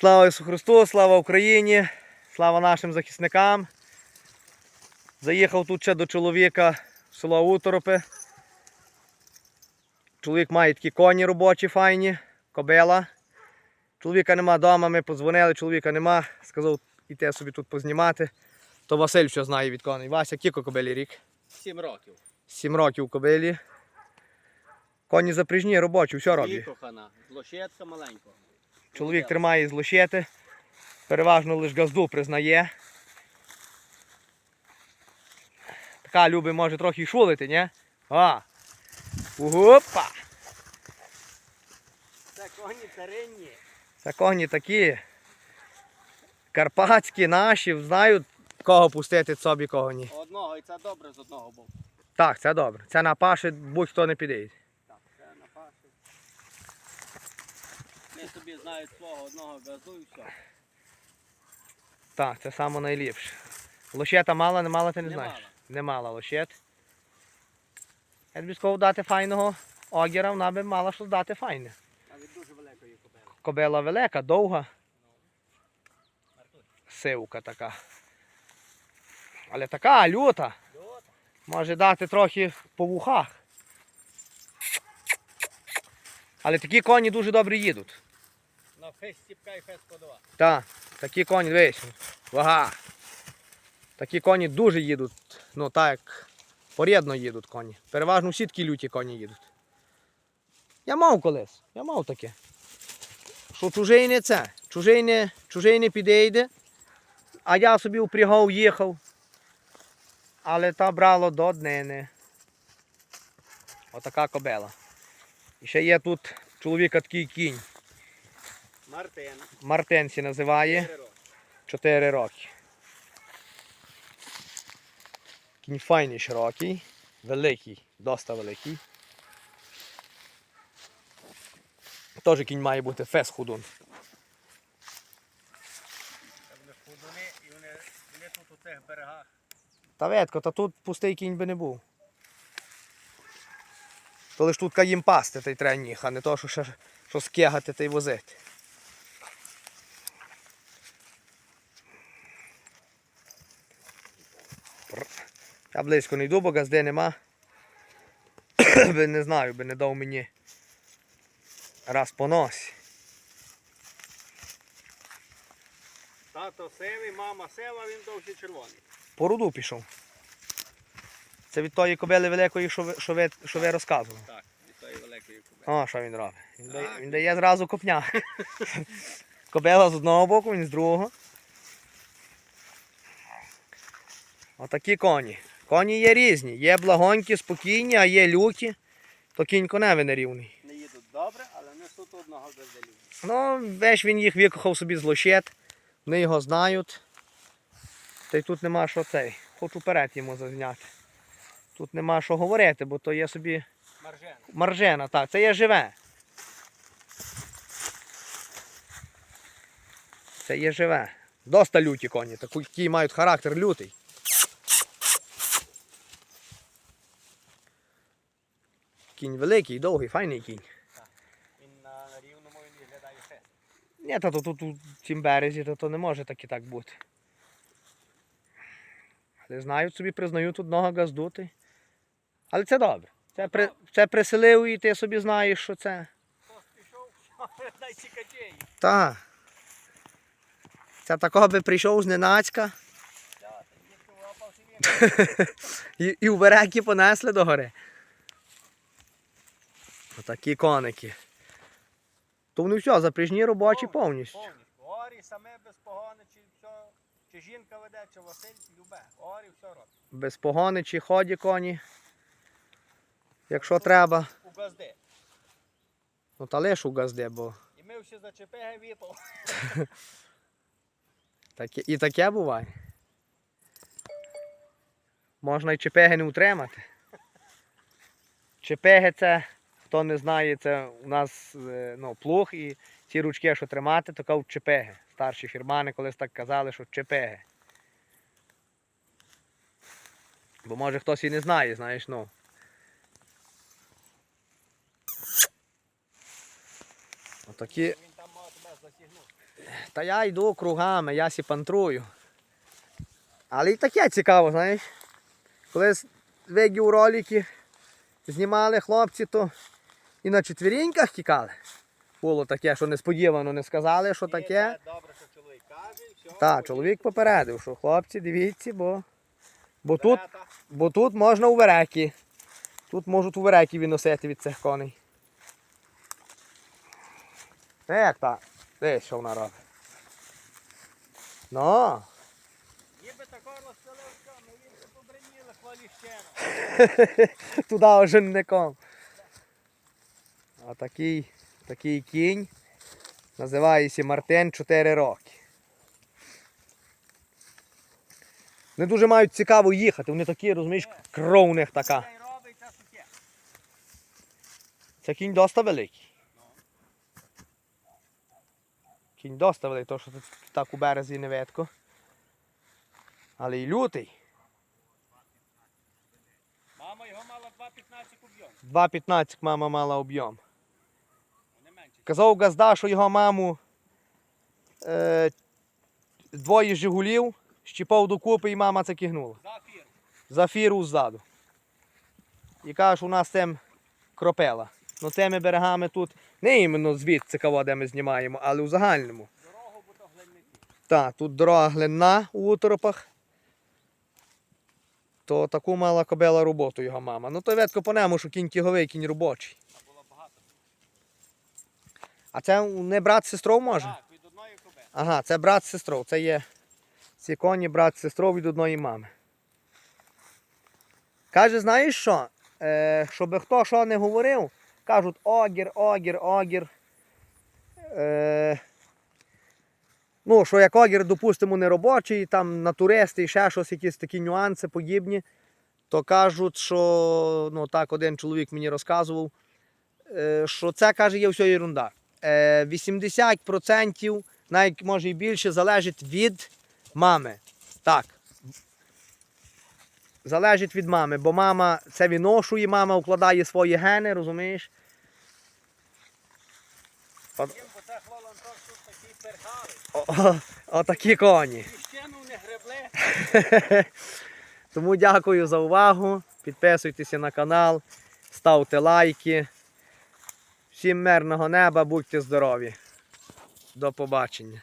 Слава Ісусу Христу, слава Україні, слава нашим захисникам. Заїхав тут ще до чоловіка в село Уторопи. Чоловік має такі коні робочі, файні, кобила. Чоловіка нема вдома, ми подзвонили, чоловіка нема. Сказав, іти собі тут познімати. То Василь що знає від коней. Вася, кілько кобилі рік? Сім років. Сім років кобилі. Коні запряжні, робочі, все роблять. Викохана. Лошетка маленького. Чоловік тримає з лощети, переважно лише газду признає. Така любить може трохи шулити, ні? А! Опа! Це коні царинні. Це коні такі. Карпатські наші, знають, кого пустити собі, кого ні. Одного і це добре з одного боку. Так, це добре. Це на паші будь-хто не піде. Так, це на паші. Вони собі знають свого одного газу і все. Так, це саме найліпше. Лощета мала, не мала, ти не, Не знаєш. мала. Не мала лощет. Я тобі сказав дати файного огіра, вона би мала щось дати файне. А від дуже великої кобили. Кобила велика, довга, сивка така. Але така люта. Льот. Може дати трохи по вухах. Але такі коні дуже добре їдуть. На фест стіпка і фест подова. Так, такі коні, дивись, вага. Такі коні дуже їдуть. Ну так, порідно їдуть коні. Переважно всі такі люті коні їдуть. Я мав колись, я мав таке. Що чужий не це, чужий не, чужий не підійде, а я собі упрягав, їхав. Але та брало до днини. Отака кобела. І ще є тут чоловіка такий кінь. Мартин. Мартенсі називає. Чотири роки. 4 роки. Кінь файний широкий, великий, доста великий. Теж кінь має бути фес худун. Худуни і вони, тут у цих берегах. Та ветко, та тут пустий кінь би не був. То лиш тут їм пасти та й треба ніг, а не то, що, ще, що скегати та й возити. Я близько не йду, бо газди нема. би не знаю, би не дав мені раз по носі. Тато сивий, мама сива, він довший червоний. По руду пішов. Це від тої кобили великої, що ви, що ви, що ви розказували. Так, від тої великої кобили. О, що він робить? Він дає, він дає зразу копня. Кобила з одного боку, він з другого. Отакі коні. Коні є різні. Є благонькі, спокійні, а є люті, то кінь коневий нерівний. Не їдуть добре, але не тут одного безделю. Ну, весь він їх викохав собі з лощет. Вони його знають. Та й тут нема що цей. Хочу вперед йому зазняти. Тут нема що говорити, бо то є собі Маржена. Маржена, так, це є живе. Це є живе. Доста люті коні, такі мають характер лютий. Кінь великий, довгий, файний кінь. Він на, рівному він виглядає фест. Ні, та то тут у цім березі, то, то не може так і так бути. Але знають собі, признають одного газдути. Але це добре. Це, при, це приселив і ти собі знаєш, що це. Так. Це такого би прийшов зненацька і, і в береки понесли до гори. Отакі коники. То вони все, запряжні робочі повністю. Повністю. Горі саме без погони, чи все, чи жінка веде, чи Василь, любе. Горі все робить. Без погони чи ході коні. Якщо треба. У газди. Ну та лиш у газди, бо І ми всі за ЧПГ віпав. таке, і таке буває. Можна і чепеги не утримати. Чепеги це, хто не знає, це у нас е, ну, плуг і ці ручки, що тримати, то кажуть чепеги. Старші фірмани колись так казали, що чепеги. Бо може хтось і не знає, знаєш, ну. Отакі. Та я йду кругами, я сі пантрую. Але і таке цікаво, знаєш. Коли з- видів ролики, знімали хлопці, то і на четвіріньках тікали. Було таке, що несподівано не сказали, що таке. Добре, що чоловік каже. Так, чоловік попередив, що хлопці, дивіться, бо, бо, тут, бо тут можна у вереки. Тут можуть у вереки відносити від цих коней. Як так? Дивись, що вона робить. Ну, Ніби такого розселився, ми їм це побриніли хваліщено. туди оженником. А такий, такий кінь називається Мартин 4 роки. Не дуже мають цікаво їхати, вони такі, розумієш, кров у них така. Це кінь доста великий. Кінь доста великий, то що тут так у березі не видко. Але й лютий. Мама його мала 2,15 об'єм, 2,15 мама мала об'єм. Казав Газда, що його маму е, двоє Жигулів, щіпав докупи і мама це кигнула. Зафір. Зафіру ззаду. І каже, що у нас там кропела. Ну цими берегами тут не іменно звідси кого, де ми знімаємо, але у загальному. Дорогу, бо то. Так, тут дорога глинна у уторопах. То таку мала кобила роботу його мама. Ну то видко по ньому, що кінь тяговий, кінь робочий. А це не брат з сестрою може? Так, від одної кобили. Ага, це брат з сестрою. Це є ці коні брат з сестрою від одної мами. Каже, знаєш що? Е, щоб хто що не говорив, кажуть огір, огір, огір. Е, ну, що як огір, допустимо, не робочий, там на туристи і ще щось, якісь такі нюанси подібні, то кажуть, що ну так один чоловік мені розказував, е, що це каже, є все ерунда. Е, 80%, навіть може і більше, залежить від мами. Так. Залежить від мами, бо мама це виношує, мама вкладає свої гени, розумієш? Отакі коні. Тому дякую за увагу. Підписуйтеся на канал, ставте лайки. Всім мирного неба, будьте здорові. До побачення.